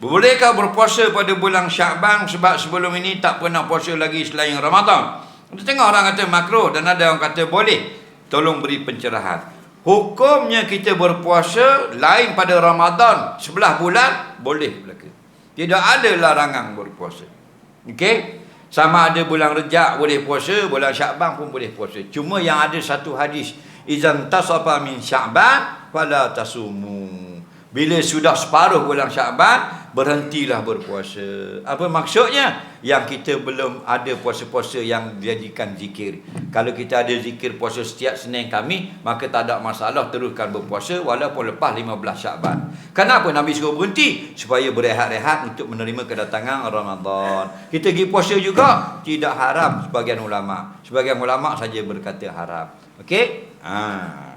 Bolehkah berpuasa pada bulan Syaban sebab sebelum ini tak pernah puasa lagi selain Ramadan? Kita tengok orang kata makro dan ada orang kata boleh. Tolong beri pencerahan. Hukumnya kita berpuasa lain pada Ramadan sebelah bulan boleh belaka. Tidak ada larangan berpuasa. Okey? Sama ada bulan Rejab boleh puasa, bulan Syakban pun boleh puasa. Cuma yang ada satu hadis, izan tasafa min Syakban fala tasumu. Bila sudah separuh bulan Syakban, berhentilah berpuasa. Apa maksudnya? Yang kita belum ada puasa-puasa yang dijadikan zikir. Kalau kita ada zikir puasa setiap Senin kami, maka tak ada masalah teruskan berpuasa walaupun lepas 15 Syakban. Kenapa Nabi suruh berhenti? Supaya berehat-rehat untuk menerima kedatangan Ramadan. Kita pergi puasa juga, tidak haram sebagian ulama. Sebagian ulama saja berkata haram. Okey? Ah.